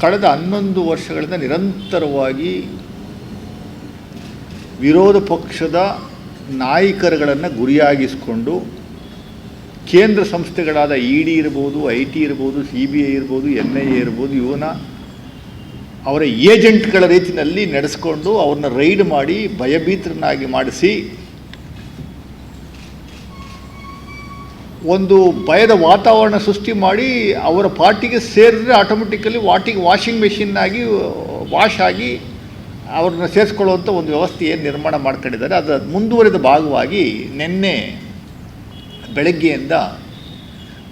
ಕಳೆದ ಹನ್ನೊಂದು ವರ್ಷಗಳಿಂದ ನಿರಂತರವಾಗಿ ವಿರೋಧ ಪಕ್ಷದ ನಾಯಕರುಗಳನ್ನು ಗುರಿಯಾಗಿಸಿಕೊಂಡು ಕೇಂದ್ರ ಸಂಸ್ಥೆಗಳಾದ ಇ ಡಿ ಇರ್ಬೋದು ಐ ಟಿ ಇರ್ಬೋದು ಸಿ ಬಿ ಐ ಇರ್ಬೋದು ಎನ್ ಐ ಎ ಇರ್ಬೋದು ಇವನ ಅವರ ಏಜೆಂಟ್ಗಳ ರೀತಿಯಲ್ಲಿ ನಡೆಸ್ಕೊಂಡು ಅವ್ರನ್ನ ರೈಡ್ ಮಾಡಿ ಭಯಭೀತರನ್ನಾಗಿ ಮಾಡಿಸಿ ಒಂದು ಭಯದ ವಾತಾವರಣ ಸೃಷ್ಟಿ ಮಾಡಿ ಅವರ ಪಾರ್ಟಿಗೆ ಸೇರಿದ್ರೆ ಆಟೋಮೆಟಿಕಲಿ ವಾಟಿಗೆ ವಾಷಿಂಗ್ ಮೆಷಿನ್ನಾಗಿ ವಾಶ್ ಆಗಿ ಅವ್ರನ್ನ ಸೇರಿಸ್ಕೊಳ್ಳುವಂಥ ಒಂದು ವ್ಯವಸ್ಥೆ ಏನು ನಿರ್ಮಾಣ ಮಾಡ್ಕೊಂಡಿದ್ದಾರೆ. ಅದರ ಮುಂದುವರಿದ ಭಾಗವಾಗಿ ನಿನ್ನೆ ಬೆಳಗ್ಗೆಯಿಂದ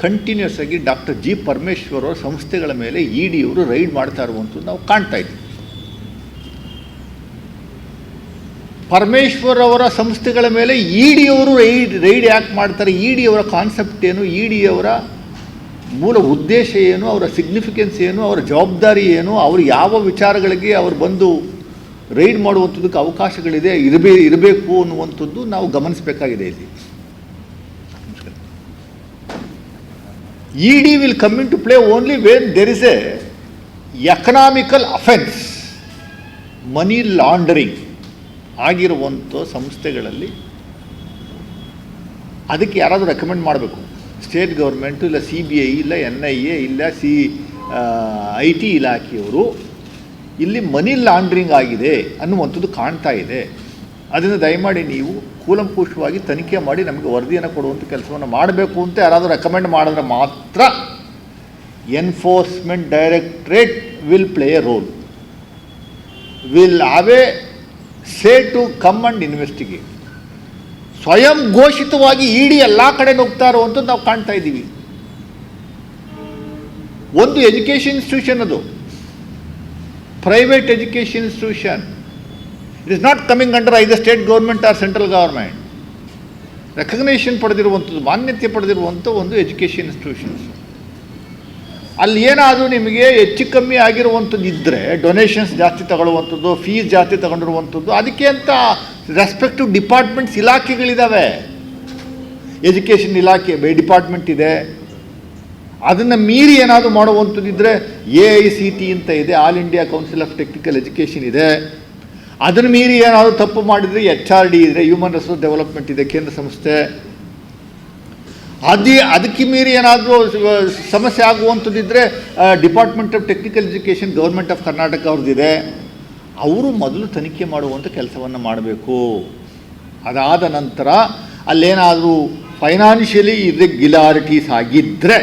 ಕಂಟಿನ್ಯೂಸ್ ಆಗಿ ಡಾಕ್ಟರ್ ಜಿ ಪರಮೇಶ್ವರ್ ಸಂಸ್ಥೆಗಳ ಮೇಲೆ ಇ ಡಿಯವರು ರೈಡ್ ಮಾಡ್ತಾ ಇರುವಂಥದ್ದು ನಾವು ಕಾಣ್ತಾ ಇದ್ದೀವಿ. ಪರಮೇಶ್ವರ್ ಅವರ ಸಂಸ್ಥೆಗಳ ಮೇಲೆ ಇ ಡಿಯವರು ರೈಡ್ ರೈಡ್ ಯಾಕೆ ಮಾಡ್ತಾರೆ. ಇ ಡಿಯವರ ಕಾನ್ಸೆಪ್ಟ್ ಏನು? ಇ ಡಿಯವರ ಮೂಲ ಉದ್ದೇಶ ಏನು? ಅವರ ಸಿಗ್ನಿಫಿಕೆನ್ಸ್ ಏನು? ಅವರ ಜವಾಬ್ದಾರಿ ಏನು? ಅವರು ಯಾವ ವಿಚಾರಗಳಿಗೆ ಅವರು ಬಂದು ರೈಡ್ ಮಾಡುವಂಥದ್ದಕ್ಕೆ ಅವಕಾಶಗಳಿದೆ, ಇರಬೇ, ಇರಬೇಕು ಅನ್ನುವಂಥದ್ದು ನಾವು ಗಮನಿಸಬೇಕಾಗಿದೆ ಇಲ್ಲಿ. E D will come into play only when there is a economical offence money laundering ಆಗಿರುವಂಥ ಸಂಸ್ಥೆಗಳಲ್ಲಿ ಅದಕ್ಕೆ ಯಾರಾದರೂ ರೆಕಮೆಂಡ್ ಮಾಡಬೇಕು. ಸ್ಟೇಟ್ ಗೌರ್ಮೆಂಟು ಇಲ್ಲ ಸಿ ಬಿ ಐ ಇಲ್ಲ ಎನ್ ಐ ಎ ಇಲ್ಲ ಸಿ ಐ ಟಿ ಇಲಾಖೆಯವರು ಇಲ್ಲಿ ಮನಿ ಲಾಂಡ್ರಿಂಗ್ ಆಗಿದೆ ಅನ್ನುವಂಥದ್ದು ಕಾಣ್ತಾ ಇದೆ. ಅದನ್ನು ದಯಮಾಡಿ ನೀವು ಕೂಲಂಕುಷವಾಗಿ ತನಿಖೆ ಮಾಡಿ ನಮಗೆ ವರದಿಯನ್ನು ಕೊಡುವಂಥ ಕೆಲಸವನ್ನು ಮಾಡಬೇಕು ಅಂತ ಯಾರಾದರೂ ರೆಕಮೆಂಡ್ ಮಾಡಿದ್ರೆ ಮಾತ್ರ enforcement directorate will play a role will a say to come and investigate. ಸ್ವಯಂ ಘೋಷಿತವಾಗಿ ಇಡಿ ಎಲ್ಲ ಕಡೆ ನುಗ್ತಾ ಇರುವಂಥದ್ದು ನಾವು ಕಾಣ್ತಾ ಇದ್ದೀವಿ. ಒಂದು ಎಜುಕೇಷನ್ ಇನ್ಸ್ಟಿಟ್ಯೂಷನ್ ಅದು. Private education institution. It is not coming under the state government or central government recognition ಪಡೆದಿರುವಂಥದ್ದು, ಮಾನ್ಯತೆ ಪಡೆದಿರುವಂಥ ಒಂದು ಎಜುಕೇಷನ್ ಇನ್ಸ್ಟಿಟ್ಯೂಷನ್ಸ್. ಅಲ್ಲಿ ಏನಾದರೂ ನಿಮಗೆ ಹೆಚ್ಚು ಕಮ್ಮಿ ಆಗಿರುವಂಥದ್ದು ಇದ್ದರೆ ಡೊನೇಷನ್ಸ್ ಜಾಸ್ತಿ ತಗೊಳ್ಳುವಂಥದ್ದು ಫೀಸ್ ಜಾಸ್ತಿ ತಗೊಂಡಿರುವಂಥದ್ದು, ಅದಕ್ಕೆ ಅಂತ ರೆಸ್ಪೆಕ್ಟಿವ್ ಡಿಪಾರ್ಟ್ಮೆಂಟ್ಸ್ ಇಲಾಖೆಗಳಿದ್ದಾವೆ ಎಜುಕೇಷನ್ ಇಲಾಖೆ, ಬೇ ಡಿಪಾರ್ಟ್ಮೆಂಟ್ ಇದೆ. ಅದನ್ನು ಮೀರಿ ಏನಾದರೂ ಮಾಡುವಂಥದ್ದಿದ್ದರೆ ಎ ಐ ಸಿ ಟಿ ಅಂತ ಇದೆ all India council of technical education ಇದೆ. ಅದನ್ನು ಮೀರಿ ಏನಾದರೂ ತಪ್ಪು ಮಾಡಿದರೆ ಎಚ್ ಆರ್ ಡಿ ಇದೆ ಹ್ಯೂಮನ್ ರಿಸೋರ್ಸ್ ಡೆವಲಪ್ಮೆಂಟ್ ಇದೆ, ಕೇಂದ್ರ ಸಂಸ್ಥೆ. ಅದೇ ಅದಕ್ಕೆ ಮೀರಿ ಏನಾದರೂ ಸಮಸ್ಯೆ ಆಗುವಂಥದ್ದಿದ್ದರೆ department of technical education government of Karnataka ಅವ್ರದ್ದಿದೆ. ಅವರು ಮೊದಲು ತನಿಖೆ ಮಾಡುವಂಥ ಕೆಲಸವನ್ನು ಮಾಡಬೇಕು. ಅದಾದ ನಂತರ ಅಲ್ಲೇನಾದರೂ ಫೈನಾನ್ಷಿಯಲಿ ಇರ್ರೆಗ್ಯುಲಾರಿಟೀಸ್ ಆಗಿದ್ದರೆ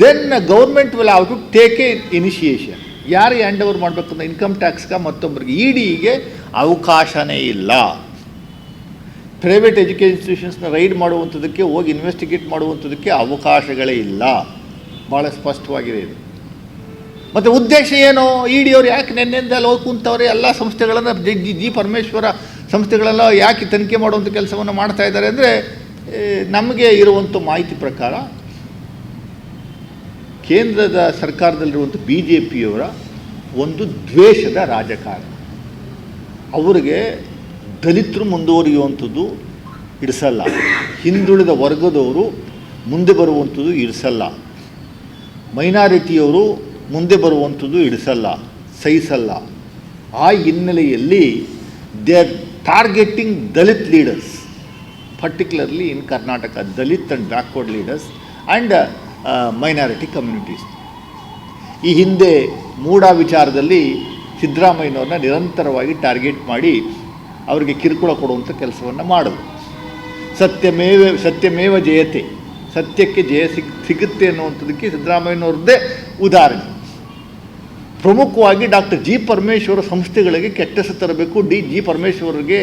then government will have to take a initiation ಯಾರು ಹ್ಯಾಂಡ್ ಓವರ್ ಮಾಡಬೇಕು ಅಂದ್ರೆ ಇನ್ಕಮ್ ಟ್ಯಾಕ್ಸ್ಗೆ ಮತ್ತೊಬ್ಬರಿಗೆ ಇ ಡಿಗೆ ಅವಕಾಶನೇ ಇಲ್ಲ. ಪ್ರೈವೇಟ್ ಎಜುಕೇಷನ್ ಇನ್ಸ್ಟಿಟ್ಯೂಷನ್ಸ್ನ ರೈಡ್ ಮಾಡುವಂಥದ್ದಕ್ಕೆ ಹೋಗಿ ಇನ್ವೆಸ್ಟಿಗೇಟ್ ಮಾಡುವಂಥದ್ದಕ್ಕೆ ಅವಕಾಶಗಳೇ ಇಲ್ಲ. ಭಾಳ ಸ್ಪಷ್ಟವಾಗಿದೆ ಇದು. ಮತ್ತು ಉದ್ದೇಶ ಏನು? ಇ ಡಿ ಅವ್ರು ಯಾಕೆ ನಿನ್ನೆಯಿಂದ ಅಲ್ಲಿ ಹೋಗಿ ಕುಂತವ್ರೆ? ಎಲ್ಲ ಸಂಸ್ಥೆಗಳನ್ನು ಜಿ ಜಿ ಪರಮೇಶ್ವರ ಸಂಸ್ಥೆಗಳೆಲ್ಲ ಯಾಕೆ ತನಿಖೆ ಮಾಡುವಂಥ ಕೆಲಸವನ್ನು ಮಾಡ್ತಾ ಇದ್ದಾರೆ ಅಂದರೆ ನಮಗೆ ಇರುವಂಥ ಮಾಹಿತಿ ಪ್ರಕಾರ ಕೇಂದ್ರದ ಸರ್ಕಾರದಲ್ಲಿರುವಂಥ ಬಿ ಜೆ ಪಿಯವರ ಒಂದು ದ್ವೇಷದ ರಾಜಕಾರಣ. ಅವರಿಗೆ ದಲಿತರು ಮುಂದುವರಿಯುವಂಥದ್ದು ಇಡಿಸಲ್ಲ ಹಿಂದುಳಿದ ವರ್ಗದವರು ಮುಂದೆ ಬರುವಂಥದ್ದು ಇಡಿಸಲ್ಲ ಮೈನಾರಿಟಿಯವರು ಮುಂದೆ ಬರುವಂಥದ್ದು ಇಡಿಸಲ್ಲ ಸಹಿಸಲ್ಲ. ಆ ಹಿನ್ನೆಲೆಯಲ್ಲಿ they are targeting Dalit leaders, particularly in Karnataka, Dalit and backward leaders and minority communities. ಈ ಹಿಂದೆ ಮೂಢ ವಿಚಾರದಲ್ಲಿ ಸಿದ್ದರಾಮಯ್ಯನವ್ರನ್ನ ನಿರಂತರವಾಗಿ ಟಾರ್ಗೆಟ್ ಮಾಡಿ ಅವರಿಗೆ ಕಿರುಕುಳ ಕೊಡುವಂಥ ಕೆಲಸವನ್ನು ಮಾಡಿದ್ರು ಸತ್ಯಮೇವ ಸತ್ಯಮೇವ ಜಯತೆ. ಸತ್ಯಕ್ಕೆ ಜಯ ಸಿಗ್, ಸಿಗುತ್ತೆ ಅನ್ನುವಂಥದ್ದಕ್ಕೆ ಸಿದ್ದರಾಮಯ್ಯನವ್ರದ್ದೇ ಉದಾಹರಣೆ. ಪ್ರಮುಖವಾಗಿ ಡಾಕ್ಟರ್ ಜಿ ಪರಮೇಶ್ವರ ಸಂಸ್ಥೆಗಳಿಗೆ ಕೆಟ್ಟಸು ತರಬೇಕು, ಡಿ ಜಿ ಪರಮೇಶ್ವರರಿಗೆ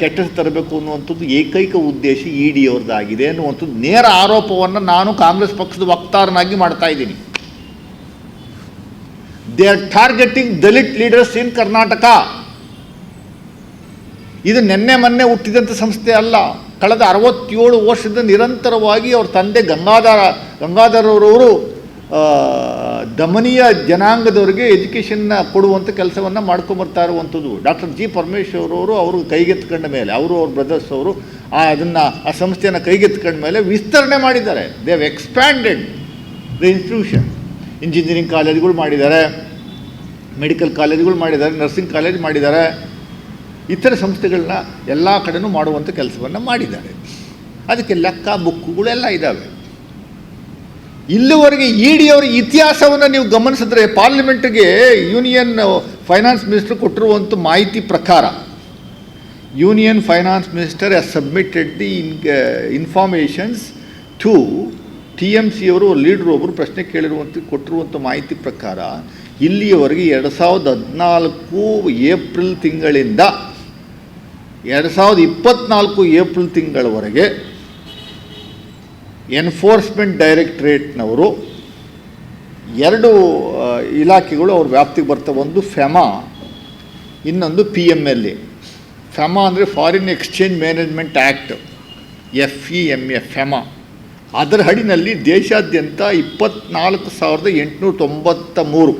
ಕೆಟ್ಟಸ ಕೆಟ್ಟ ತರಬೇಕು ಅನ್ನುವಂಥದ್ದು ಏಕೈಕ ಉದ್ದೇಶ ಇ ಡಿ ಅವ್ರದ್ದಾಗಿದೆ ಅನ್ನುವಂಥದ್ದು ನೇರ ಆರೋಪವನ್ನು ನಾನು ಕಾಂಗ್ರೆಸ್ ಪಕ್ಷದ ವಕ್ತಾರನಾಗಿ ಮಾಡ್ತಾ ಇದ್ದೀನಿ. They are targeting Dalit leaders in Karnataka ಇದು ನಿನ್ನೆ ಮೊನ್ನೆ ಹುಟ್ಟಿದಂಥ ಸಂಸ್ಥೆ ಅಲ್ಲ. ಕಳೆದ ಅರವತ್ತೇಳು ವರ್ಷದ ನಿರಂತರವಾಗಿ ಅವ್ರ ತಂದೆ ಗಂಗಾಧರ, ಗಂಗಾಧರರವರು ದಮನೀಯ ಜನಾಂಗದವರಿಗೆ ಎಜುಕೇಷನ್ನ ಕೊಡುವಂಥ ಕೆಲಸವನ್ನು ಮಾಡ್ಕೊಂಬರ್ತಾ ಇರುವಂಥದ್ದು ಡಾಕ್ಟರ್ ಜಿ ಪರಮೇಶ್ವರವರು ಅವರು ಕೈಗೆತ್ಕೊಂಡ ಮೇಲೆ, ಅವರು ಅವ್ರ ಬ್ರದರ್ಸ್ ಅವರು ಆ ಅದನ್ನು, ಆ ಸಂಸ್ಥೆಯನ್ನು ಕೈಗೆತ್ಕೊಂಡ ಮೇಲೆ ವಿಸ್ತರಣೆ ಮಾಡಿದ್ದಾರೆ. They have expanded the institution engineering ಕಾಲೇಜ್ಗಳು ಮಾಡಿದ್ದಾರೆ ಮೆಡಿಕಲ್ ಕಾಲೇಜ್ಗಳು ಮಾಡಿದ್ದಾರೆ ನರ್ಸಿಂಗ್ ಕಾಲೇಜ್ ಮಾಡಿದ್ದಾರೆ. ಇತರ ಸಂಸ್ಥೆಗಳನ್ನ ಎಲ್ಲ ಕಡೆನೂ ಮಾಡುವಂಥ ಕೆಲಸವನ್ನು ಮಾಡಿದ್ದಾರೆ. ಅದಕ್ಕೆ ಲೆಕ್ಕ ಬುಕ್ಕುಗಳೆಲ್ಲ ಇದ್ದಾವೆ ಇಲ್ಲಿವರೆಗೆ ಇ ಡಿ ಅವರ ಇತಿಹಾಸವನ್ನು ನೀವು ಗಮನಿಸಿದ್ರೆ ಪಾರ್ಲಿಮೆಂಟ್ಗೆ ಯೂನಿಯನ್ ಫೈನಾನ್ಸ್ ಮಿನಿಸ್ಟರ್ ಕೊಟ್ಟಿರುವಂಥ ಮಾಹಿತಿ ಪ್ರಕಾರ union finance minister has submitted the in informations to T M C ಅವರು, ಲೀಡ್ರ್ ಒಬ್ಬರು ಪ್ರಶ್ನೆ ಕೇಳಿರುವಂಥ ಕೊಟ್ಟಿರುವಂಥ ಮಾಹಿತಿ ಪ್ರಕಾರ ಇಲ್ಲಿಯವರೆಗೆ ಎರಡು ಸಾವಿರದ ಹದಿನಾಲ್ಕು ಏಪ್ರಿಲ್ ತಿಂಗಳಿಂದ ಎರಡು ಸಾವಿರದ ಇಪ್ಪತ್ತ್ನಾಲ್ಕು ಏಪ್ರಿಲ್ ತಿಂಗಳವರೆಗೆ ಎನ್ಫೋರ್ಸ್ಮೆಂಟ್ ಡೈರೆಕ್ಟ್ರೇಟ್ನವರು ಎರಡು ಇಲಾಖೆಗಳು ಅವ್ರ ವ್ಯಾಪ್ತಿಗೆ ಬರ್ತವೆ ಒಂದು ಫೆಮಾ, ಇನ್ನೊಂದು P M L A. FEMA ಅಂದರೆ foreign exchange management act F E M A FEMA. ಅದರ ಹಡಿನಲ್ಲಿ ದೇಶಾದ್ಯಂತ ಇಪ್ಪತ್ನಾಲ್ಕು ಸಾವಿರದ ಎಂಟುನೂರ ತೊಂಬತ್ತ ಮೂರು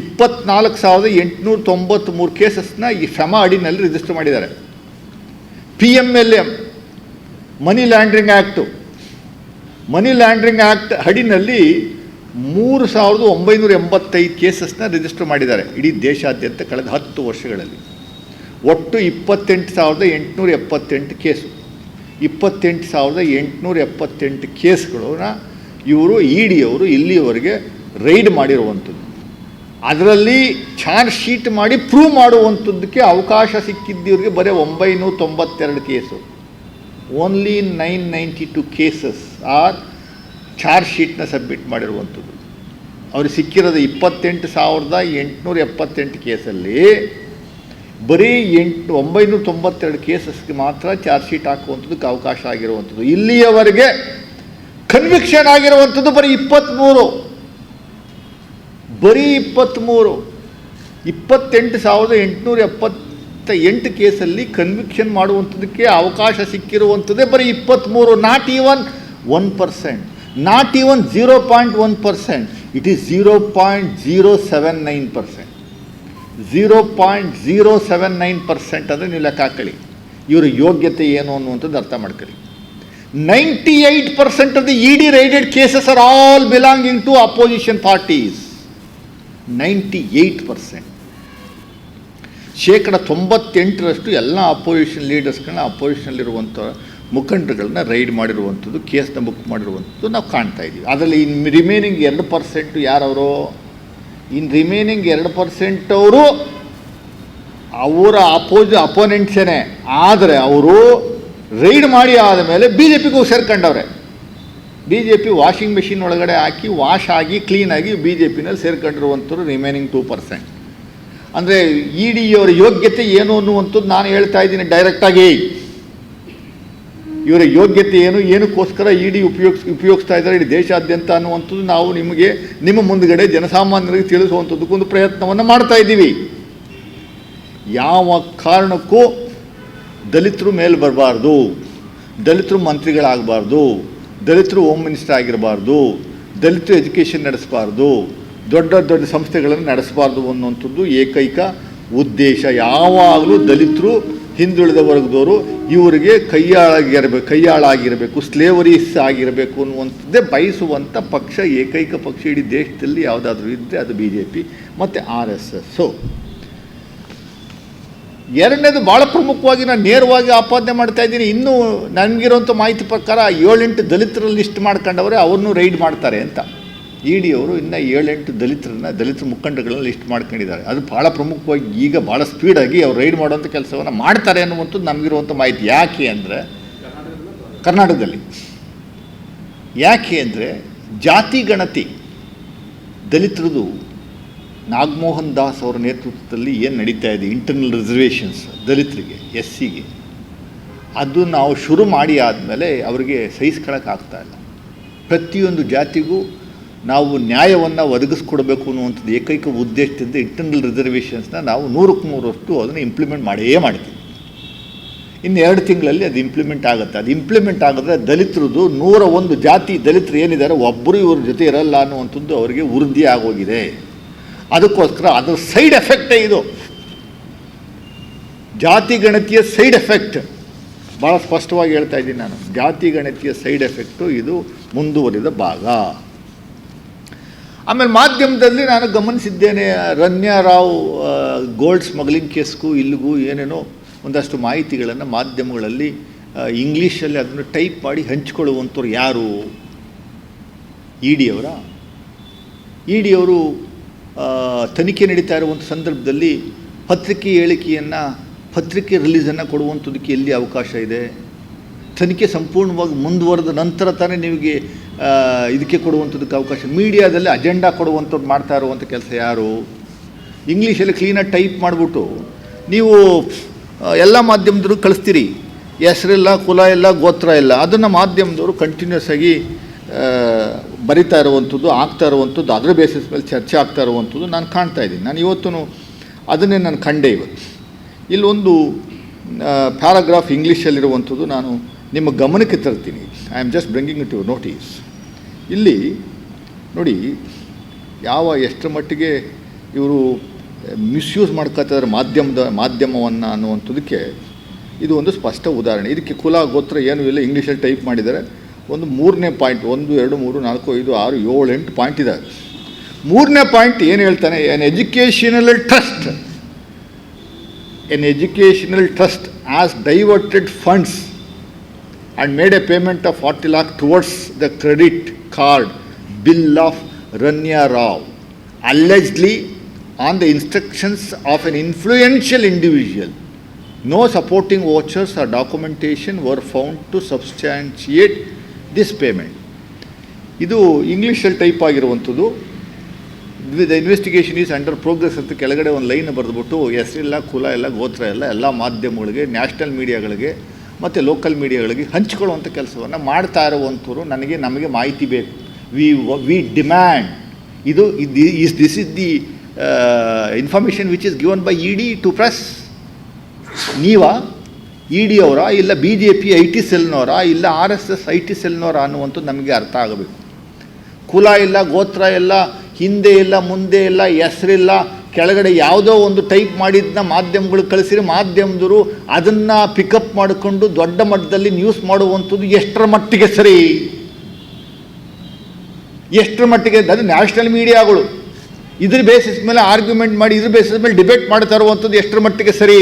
ಇಪ್ಪತ್ನಾಲ್ಕು ಸಾವಿರದ ಎಂಟುನೂರ ತೊಂಬತ್ತ್ಮೂರು ಕೇಸಸ್ನ ಈ ಫೆಮಾ ಅಡಿನಲ್ಲಿ ರಿಜಿಸ್ಟರ್ ಮಾಡಿದ್ದಾರೆ. P M L M money laundering act money laundering act ಹಡಿನಲ್ಲಿ ಮೂರು ಸಾವಿರದ ಒಂಬೈನೂರ ಎಂಬತ್ತೈದು ಕೇಸಸ್ನ ರಿಜಿಸ್ಟರ್ ಮಾಡಿದ್ದಾರೆ ಇಡೀ ದೇಶಾದ್ಯಂತ ಕಳೆದ ಹತ್ತು ವರ್ಷಗಳಲ್ಲಿ. ಒಟ್ಟು ಇಪ್ಪತ್ತೆಂಟು ಸಾವಿರದ ಎಂಟುನೂರ ಎಪ್ಪತ್ತೆಂಟು ಕೇಸು ಇಪ್ಪತ್ತೆಂಟು ಸಾವಿರದ ಎಂಟುನೂರ ಎಪ್ಪತ್ತೆಂಟು ಕೇಸ್ಗಳನ್ನ ಇವರು ಇ ಡಿ ಅವರು ಇಲ್ಲಿಯವರೆಗೆ ರೈಡ್ ಮಾಡಿರುವಂಥದ್ದು. ಅದರಲ್ಲಿ ಚಾರ್ಜ್ ಶೀಟ್ ಮಾಡಿ ಪ್ರೂವ್ ಮಾಡುವಂಥದ್ದಕ್ಕೆ ಅವಕಾಶ ಸಿಕ್ಕಿದ್ದವ್ರಿಗೆ ಬರೀ ಒಂಬೈನೂರ ತೊಂಬತ್ತೆರಡು case. Only nine ninety two cases are charge ಶೀಟ್ನ submit ಮಾಡಿರುವಂಥದ್ದು. ಅವ್ರಿಗೆ ಸಿಕ್ಕಿರೋದು ಇಪ್ಪತ್ತೆಂಟು ಸಾವಿರದ ಎಂಟುನೂರ ಎಪ್ಪತ್ತೆಂಟು ಕೇಸಲ್ಲಿ ಬರೀ ಎಂಟು, ಒಂಬೈನೂರ ತೊಂಬತ್ತೆರಡು ಕೇಸಸ್ಗೆ ಮಾತ್ರ ಚಾರ್ಜ್ ಶೀಟ್ ಹಾಕುವಂಥದ್ದಕ್ಕೆ ಅವಕಾಶ ಆಗಿರುವಂಥದ್ದು. ಇಲ್ಲಿಯವರೆಗೆ ಕನ್ವಿಕ್ಷನ್ ಆಗಿರುವಂಥದ್ದು ಬರೀ ಇಪ್ಪತ್ತ್ಮೂರು. ಬರೀ ಇಪ್ಪತ್ತ್ಮೂರು, ಇಪ್ಪತ್ತೆಂಟು ಸಾವಿರದ ಎಂಟುನೂರ ಎಪ್ಪತ್ತ ಎಂಟು ಕೇಸಲ್ಲಿ ಕನ್ವಿಕ್ಷನ್ ಮಾಡುವಂಥದ್ದಕ್ಕೆ ಅವಕಾಶ ಸಿಕ್ಕಿರುವಂಥದ್ದೇ ಬರೀ ಇಪ್ಪತ್ತ್ಮೂರು not even one percent not even zero point one percent it is zero point zero seven nine percent zero point zero seven nine percent ಅಂದರೆ ನೀವು ಲೆಕ್ಕ ಹಾಕಳಿ ಇವರ ಯೋಗ್ಯತೆ ಏನು ಅನ್ನುವಂಥದ್ದು ಅರ್ಥ ಮಾಡ್ಕೊಳ್ಳಿ. Ninety eight percent of the E D raided cases are all belonging to opposition parties ninety eight percent. ಶೇಕಡ ತೊಂಬತ್ತೆಂಟರಷ್ಟು ಎಲ್ಲ ಅಪೋಸಿಷನ್ ಲೀಡರ್ಸ್ಗಳನ್ನ ಅಪೋಸಿಷನಲ್ಲಿರುವಂಥ ಮುಖಂಡರುಗಳನ್ನ ರೈಡ್ ಮಾಡಿರುವಂಥದ್ದು, ಕೇಸ್ನ ಬುಕ್ ಮಾಡಿರುವಂಥದ್ದು ನಾವು ಕಾಣ್ತಾ ಇದ್ದೀವಿ. ಅದರಲ್ಲಿ ಇನ್ ರಿಮೇನಿಂಗ್ ಎರಡು ಪರ್ಸೆಂಟು ಯಾರವರು? ಇನ್ ರಿಮೈನಿಂಗ್ ಎರಡು ಪರ್ಸೆಂಟ್ ಅವರು ಅವರ ಅಪೋಸ್ ಅಪೋನೆಂಟ್ಸೇನೆ ಆದರೆ ಅವರು ರೈಡ್ ಮಾಡಿ ಆದಮೇಲೆ ಬಿ ಜೆ ಪಿಗೂ ಸೇರ್ಕೊಂಡವ್ರೆ. B J P washing machine ಒಳಗಡೆ ಹಾಕಿ, ವಾಶ್ ಆಗಿ ಕ್ಲೀನಾಗಿ ಬಿ ಜೆ ಪಿನಲ್ಲಿ ಸೇರ್ಕೊಂಡಿರುವಂಥವ್ರು ರಿಮೈನಿಂಗ್ ಟೂ ಪರ್ಸೆಂಟ್ ಅಂದರೆ ಇ ಡಿ ಅವರ ಯೋಗ್ಯತೆ ಏನು ಅನ್ನುವಂಥದ್ದು ನಾನು ಹೇಳ್ತಾ ಇದ್ದೀನಿ ಡೈರೆಕ್ಟಾಗಿ ಇವರ ಯೋಗ್ಯತೆ ಏನು, ಏನಕ್ಕೋಸ್ಕರ ಇ ಡಿ ಉಪಯೋಗಿಸ್, ಉಪಯೋಗಿಸ್ತಾ ಇದ್ದಾರೆ ಇಡೀ ದೇಶಾದ್ಯಂತ ಅನ್ನುವಂಥದ್ದು ನಾವು ನಿಮಗೆ, ನಿಮ್ಮ ಮುಂದುಗಡೆ ಜನಸಾಮಾನ್ಯರಿಗೆ ತಿಳಿಸುವಂಥದ್ದಕ್ಕೊಂದು ಪ್ರಯತ್ನವನ್ನು ಮಾಡ್ತಾ ಇದ್ದೀವಿ. ಯಾವ ಕಾರಣಕ್ಕೂ ದಲಿತರು ಮೇಲೆ ಬರಬಾರ್ದು. ದಲಿತರು ಮಂತ್ರಿಗಳಾಗಬಾರ್ದು. ದಲಿತರು ಹೋಮ್ ಮಿನಿಸ್ಟರ್ ಆಗಿರಬಾರ್ದು ದಲಿತರು ಎಜುಕೇಷನ್ ನಡೆಸಬಾರ್ದು, ದೊಡ್ಡ ದೊಡ್ಡ ಸಂಸ್ಥೆಗಳನ್ನು ನಡೆಸಬಾರ್ದು ಅನ್ನುವಂಥದ್ದು ಏಕೈಕ ಉದ್ದೇಶ. ಯಾವಾಗಲೂ ದಲಿತರು ಹಿಂದುಳಿದ ವರ್ಗದವರು ಇವರಿಗೆ ಕೈಯಾಳಾಗಿರಬೇಕು ಕೈಯಾಳಾಗಿರಬೇಕು ಸ್ಲೇವರೀಸ್ ಆಗಿರಬೇಕು ಅನ್ನುವಂಥದ್ದೇ ಬಯಸುವಂಥ ಪಕ್ಷ, ಏಕೈಕ ಪಕ್ಷ ಇಡೀ ದೇಶದಲ್ಲಿ ಯಾವುದಾದ್ರೂ ಇದ್ದರೆ ಅದು ಬಿ ಜೆ ಪಿ ಮತ್ತು ಆರ್ ಎಸ್ ಎಸ್ಸು ಎರಡನೇದು ಭಾಳ ಪ್ರಮುಖವಾಗಿ ನಾನು ನೇರವಾಗಿ ಆಪಾದನೆ ಮಾಡ್ತಾ ಇದ್ದೀನಿ. ಇನ್ನೂ ನನಗಿರೋಂಥ ಮಾಹಿತಿ ಪ್ರಕಾರ ಏಳೆಂಟು ದಲಿತರ ಲಿಸ್ಟ್ ಮಾಡ್ಕೊಂಡವ್ರೆ ಅವ್ರನ್ನೂ ರೈಡ್ ಮಾಡ್ತಾರೆ ಅಂತ. ಇ ಡಿ ಅವರು ಇನ್ನು ಏಳೆಂಟು ದಲಿತರನ್ನ ದಲಿತ ಮುಖಂಡಗಳನ್ನ ಲಿಸ್ಟ್ ಮಾಡ್ಕೊಂಡಿದ್ದಾರೆ. ಅದು ಭಾಳ ಪ್ರಮುಖವಾಗಿ ಈಗ ಭಾಳ ಸ್ಪೀಡಾಗಿ ಅವ್ರು ರೈಡ್ ಮಾಡುವಂಥ ಕೆಲಸವನ್ನು ಮಾಡ್ತಾರೆ ಅನ್ನುವಂಥದ್ದು ನಮಗಿರುವಂಥ ಮಾಹಿತಿ. ಯಾಕೆ ಅಂದರೆ ಕರ್ನಾಟಕದಲ್ಲಿ. ಯಾಕೆ ಅಂದರೆ ಜಾತಿ ಗಣತಿ ದಲಿತರದು ನಾಗಮೋಹನ್ ದಾಸ್ ಅವರ ನೇತೃತ್ವದಲ್ಲಿ ಏನು ನಡೀತಾ ಇದೆ? ಇಂಟರ್ನಲ್ ರಿಸರ್ವೇಷನ್ಸ್ ದಲಿತರಿಗೆ ಎಸ್ ಸಿಗೆ ಅದು ನಾವು ಶುರು ಮಾಡಿ ಆದಮೇಲೆ ಅವರಿಗೆ ಸಹಿಸ್ಕೊಳ್ಳೋಕ್ಕಾಗ್ತಾ ಇಲ್ಲ. ಪ್ರತಿಯೊಂದು ಜಾತಿಗೂ ನಾವು ನ್ಯಾಯವನ್ನು ಒದಗಿಸ್ಕೊಡ್ಬೇಕು ಅನ್ನುವಂಥದ್ದು ಏಕೈಕ ಉದ್ದೇಶದಿಂದ ಇಂಟರ್ನಲ್ ರಿಸರ್ವೇಷನ್ಸ್ನ ನಾವು ನೂರಕ್ಕೆ ನೂರಷ್ಟು ಅದನ್ನು ಇಂಪ್ಲಿಮೆಂಟ್ ಮಾಡೇ ಮಾಡ್ತೀವಿ. ಇನ್ನು ಎರಡು ತಿಂಗಳಲ್ಲಿ ಅದು ಇಂಪ್ಲಿಮೆಂಟ್ ಆಗುತ್ತೆ. ಅದು ಇಂಪ್ಲಿಮೆಂಟ್ ಆಗಿದ್ರೆ ದಲಿತರದ್ದು ನೂರ ಒಂದು ಜಾತಿ ದಲಿತರು ಏನಿದ್ದಾರೆ ಒಬ್ಬರು ಇವ್ರ ಜೊತೆ ಇರಲ್ಲ ಅನ್ನುವಂಥದ್ದು ಅವರಿಗೆ ವೃದ್ಧಿ ಆಗೋಗಿದೆ. ಅದಕ್ಕೋಸ್ಕರ ಅದು ಸೈಡ್ ಎಫೆಕ್ಟೇ ಇದು. ಜಾತಿ ಗಣತಿಯ ಸೈಡ್ ಎಫೆಕ್ಟ್. ಭಾಳ ಸ್ಪಷ್ಟವಾಗಿ ಹೇಳ್ತಾ ಇದ್ದೀನಿ ನಾನು. ಜಾತಿ ಗಣತಿಯ ಸೈಡ್ ಎಫೆಕ್ಟು ಇದು ಮುಂದುವರಿದ ಭಾಗ. ಆಮೇಲೆ ಮಾಧ್ಯಮದಲ್ಲಿ ನಾನು ಗಮನಿಸಿದ್ದೇನೆ ರನ್ಯಾ ರಾವ್ ಆ, ಗೋಲ್ಡ್ ಸ್ಮಗ್ಲಿಂಗ್ ಕೇಸ್ಗೂ ಇಲ್ಲಿಗೂ ಏನೇನೋ ಒಂದಷ್ಟು ಮಾಹಿತಿಗಳನ್ನು ಮಾಧ್ಯಮಗಳಲ್ಲಿ ಇಂಗ್ಲೀಷಲ್ಲಿ ಅದನ್ನು ಟೈಪ್ ಮಾಡಿ ಹಂಚಿಕೊಳ್ಳುವಂಥವ್ರು ಯಾರು? ಇ ಡಿಯವರ ಇ ಡಿ ಅವರು ಆ, ತನಿಖೆ ನಡೀತಾ ಇರುವಂಥ ಸಂದರ್ಭದಲ್ಲಿ ಪತ್ರಿಕೆ ಹೇಳಿಕೆಯನ್ನು, ಪತ್ರಿಕೆ ರಿಲೀಸನ್ನು ಕೊಡುವಂಥದ್ದಕ್ಕೆ ಎಲ್ಲಿ ಅವಕಾಶ ಇದೆ? ತನಿಖೆ ಸಂಪೂರ್ಣವಾಗಿ ಮುಂದುವರೆದ ನಂತರ ತಾನೇ ನಿಮಗೆ ಇದಕ್ಕೆ ಕೊಡುವಂಥದ್ದಕ್ಕೆ ಅವಕಾಶ. ಮೀಡಿಯಾದಲ್ಲಿ ಅಜೆಂಡಾ ಕೊಡುವಂಥದ್ದು ಮಾಡ್ತಾ ಇರುವಂಥ ಕೆಲಸ ಯಾರು? ಇಂಗ್ಲೀಷಲ್ಲಿ ಕ್ಲೀನಾಗಿ ಟೈಪ್ ಮಾಡಿಬಿಟ್ಟು, ನೀವು ಎಲ್ಲ ಮಾಧ್ಯಮದವರು ಕಳಿಸ್ತೀರಿ. ಹೆಸರಿಲ್ಲ, ಕುಲ ಇಲ್ಲ ಗೋತ್ರ ಇಲ್ಲ ಅದನ್ನು ಮಾಧ್ಯಮದವರು ಕಂಟಿನ್ಯೂಸ್ ಆಗಿ ಬರಿತಾ ಇರುವಂಥದ್ದು, ಆಗ್ತಾ ಇರುವಂಥದ್ದು, ಅದರ ಬೇಸಿಸ್ ಮೇಲೆ ಚರ್ಚೆ ಆಗ್ತಾ ಇರುವಂಥದ್ದು ನಾನು ಕಾಣ್ತಾ ಇದ್ದೀನಿ. ನಾನು ಇವತ್ತು ಅದನ್ನೇ ನಾನು ಕಂಡೆ ಇವತ್ತು. ಇಲ್ಲೊಂದು ಪ್ಯಾರಾಗ್ರಾಫ್ ಇಂಗ್ಲೀಷಲ್ಲಿರುವಂಥದ್ದು ನಾನು ನಿಮ್ಮ ಗಮನಕ್ಕೆ ತರ್ತೀನಿ. I am just bringing to notice ಇಲ್ಲಿ ನೋಡಿ, ಯಾವ ಎಷ್ಟರ ಮಟ್ಟಿಗೆ ಇವರು ಮಿಸ್ಯೂಸ್ ಮಾಡ್ಕೋತಿದ್ದಾರೆ ಮಾಧ್ಯಮದ, ಮಾಧ್ಯಮವನ್ನು ಅನ್ನುವಂಥದ್ದಕ್ಕೆ ಇದು ಒಂದು ಸ್ಪಷ್ಟ ಉದಾಹರಣೆ. ಇದಕ್ಕೆ ಕುಲ, ಗೋತ್ರ ಏನೂ ಇಲ್ಲ ಇಂಗ್ಲೀಷಲ್ಲಿ ಟೈಪ್ ಮಾಡಿದ್ದಾರೆ. ಒಂದು ಮೂರನೇ ಪಾಯಿಂಟ್, ಒಂದು, ಎರಡು, ಮೂರು, ನಾಲ್ಕು, ಐದು, ಆರು, ಏಳು, ಎಂಟು ಪಾಯಿಂಟ್ ಇದೆ. ಮೂರನೇ ಪಾಯಿಂಟ್ ಏನು ಹೇಳ್ತಾನೆ? N educational trust N educational trust has diverted funds and made a payment of forty lakh towards the credit card bill of Ranya Rao allegedly on the instructions of N influential individual no supporting vouchers or documentation were found to substantiate this payment ಇದು ಇಂಗ್ಲೀಷಲ್ಲಿ type ಆಗಿರುವಂಥದ್ದು. The investigation is under progress ಅಂತ ಕೆಳಗಡೆ ಒಂದು line ಬರೆದ್ಬಿಟ್ಟು ಹೆಸರಿಲ್ಲ ಕುಲ ಇಲ್ಲ, ಗೋತ್ರ ಇಲ್ಲ, ಎಲ್ಲ ಮಾಧ್ಯಮಗಳಿಗೆ ನ್ಯಾಷನಲ್ ಮೀಡಿಯಾಗಳಿಗೆ ಮತ್ತು ಲೋಕಲ್ ಮೀಡಿಯಾಗಳಿಗೆ ಹಂಚಿಕೊಳ್ಳುವಂಥ ಕೆಲಸವನ್ನು ಮಾಡ್ತಾ ಇರುವಂಥವ್ರು ನನಗೆ ನಮಗೆ ಮಾಹಿತಿ ಬೇಕು. ವಿ ವಿ ಡಿಮ್ಯಾಂಡ್ ಇದು is this is the information which is given by E D to press ನೀವಾ? ಇ ಡಿ ಅವರ ಇಲ್ಲ B J P I T ಸೆಲ್ನವರ ಇಲ್ಲ R S S I T ಸೆಲ್ನವರ ಅನ್ನುವಂಥದ್ದು ನಮಗೆ ಅರ್ಥ ಆಗಬೇಕು. ಕುಲ ಇಲ್ಲ, ಗೋತ್ರ ಇಲ್ಲ, ಹಿಂದೆ ಇಲ್ಲ, ಮುಂದೆ ಇಲ್ಲ, ಹೆಸರಿಲ್ಲ, ಕೆಳಗಡೆ ಯಾವುದೋ ಒಂದು ಟೈಪ್ ಮಾಡಿದ್ದನ್ನ ಮಾಧ್ಯಮಗಳು ಕಳಿಸಿರಿ ಮಾಧ್ಯಮದವರು ಅದನ್ನು ಪಿಕಪ್ ಮಾಡಿಕೊಂಡು ದೊಡ್ಡ ಮಟ್ಟದಲ್ಲಿ ನ್ಯೂಸ್ ಮಾಡುವಂಥದ್ದು ಎಷ್ಟರ ಮಟ್ಟಿಗೆ ಸರಿ? ಎಷ್ಟರ ಮಟ್ಟಿಗೆ? ಅದು ನ್ಯಾಷನಲ್ ಮೀಡಿಯಾಗಳು ಇದ್ರ ಬೇಸಿಸ್ ಮೇಲೆ ಆರ್ಗ್ಯುಮೆಂಟ್ ಮಾಡಿ, ಇದ್ರ ಬೇಸಿಸ್ ಮೇಲೆ ಡಿಬೇಟ್ ಮಾಡ್ತಾ ಇರುವಂಥದ್ದು ಎಷ್ಟರ ಮಟ್ಟಿಗೆ ಸರಿ?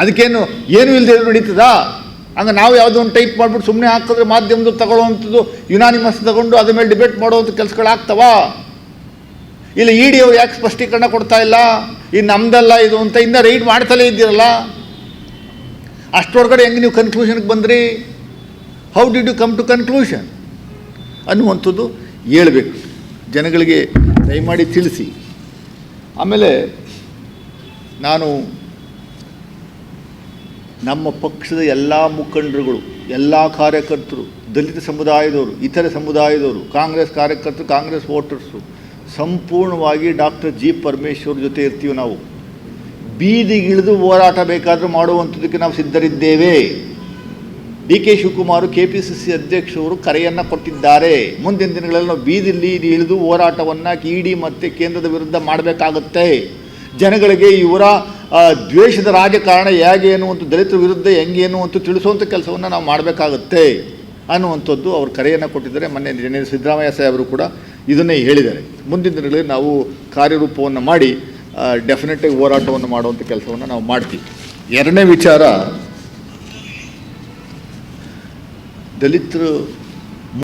ಅದಕ್ಕೇನು, ಏನು ಇಲ್ಲದೆ ನಡೀತದಾ? ಹಂಗೆ ನಾವು ಯಾವುದೋ ಒಂದು ಟೈಪ್ ಮಾಡಿಬಿಟ್ಟು ಸುಮ್ಮನೆ ಹಾಕಿದ್ರೆ ಮಾಧ್ಯಮದ ತಗೊಳ್ಳುವಂಥದ್ದು ಯುನಾನಿಮಸ್ ತಗೊಂಡು ಅದ್ರ ಮೇಲೆ ಡಿಬೇಟ್ ಮಾಡುವಂಥ ಕೆಲಸಗಳಾಗ್ತವಾ ಇಲ್ಲ ಇ ಡಿ ಅವ್ರು ಯಾಕೆ ಸ್ಪಷ್ಟೀಕರಣ ಕೊಡ್ತಾ ಇಲ್ಲ? ಇದು ನಮ್ದಲ್ಲ ಇದು ಅಂತ ಇನ್ನ ರೈಡ್ ಮಾಡ್ತಲೇ ಇದ್ದೀರಲ್ಲ? ಅಷ್ಟರೊಳಗಡೆ ಹೆಂಗೆ ನೀವು ಕನ್ಕ್ಲೂಷನ್ಗೆ ಬಂದ್ರಿ? How did you come to conclusion ಅನ್ನುವಂಥದ್ದು ಹೇಳ್ಬೇಕು. ಜನಗಳಿಗೆ ದಯಮಾಡಿ ತಿಳಿಸಿ. ಆಮೇಲೆ ನಾನು ನಮ್ಮ ಪಕ್ಷದ ಎಲ್ಲ ಮುಖಂಡರುಗಳು, ಎಲ್ಲ ಕಾರ್ಯಕರ್ತರು, ದಲಿತ ಸಮುದಾಯದವರು, ಇತರ ಸಮುದಾಯದವರು, ಕಾಂಗ್ರೆಸ್ ಕಾರ್ಯಕರ್ತರು, ಕಾಂಗ್ರೆಸ್ ವೋಟರ್ಸು, ಸಂಪೂರ್ಣವಾಗಿ ಡಾಕ್ಟರ್ ಜಿ ಪರಮೇಶ್ವರ್ ಜೊತೆ ಇರ್ತೀವಿ ನಾವು. ಬೀದಿಗಿಳಿದು ಹೋರಾಟ ಬೇಕಾದರೂ ಮಾಡುವಂಥದ್ದಕ್ಕೆ ನಾವು ಸಿದ್ಧರಿದ್ದೇವೆ. D K Shivakumar K P C C ಅಧ್ಯಕ್ಷರು ಕರೆಯನ್ನು ಕೊಟ್ಟಿದ್ದಾರೆ. ಮುಂದಿನ ದಿನಗಳಲ್ಲಿ ನಾವು ಬೀದಿಲಿ ಇಳಿದು ಹೋರಾಟವನ್ನು ಇ ಡಿ ಮತ್ತು ಕೇಂದ್ರದ ವಿರುದ್ಧ ಮಾಡಬೇಕಾಗುತ್ತೆ. ಜನಗಳಿಗೆ ಇವರ ದ್ವೇಷದ ರಾಜಕಾರಣ ಹೇಗೆ ಅಂತ ದಲಿತರ ವಿರುದ್ಧ ಹೆಂಗೆ ಅಂತ ತಿಳಿಸುವಂಥ ಕೆಲಸವನ್ನು ನಾವು ಮಾಡಬೇಕಾಗುತ್ತೆ ಅನ್ನುವಂಥದ್ದು ಅವರು ಕರೆಯನ್ನು ಕೊಟ್ಟಿದ್ದಾರೆ. ಮೊನ್ನೆ ಸಿದ್ದರಾಮಯ್ಯ ಸಾಹೇಬರು ಕೂಡ ಇದನ್ನೇ ಹೇಳಿದ್ದಾರೆ. ಮುಂದಿನ ದಿನಗಳಲ್ಲಿ ನಾವು ಕಾರ್ಯರೂಪವನ್ನು ಮಾಡಿ ಡೆಫಿನೆಟಾಗಿ ಹೋರಾಟವನ್ನು ಮಾಡುವಂಥ ಕೆಲಸವನ್ನು ನಾವು ಮಾಡ್ತೀವಿ. ಎರಡನೇ ವಿಚಾರ, ದಲಿತರು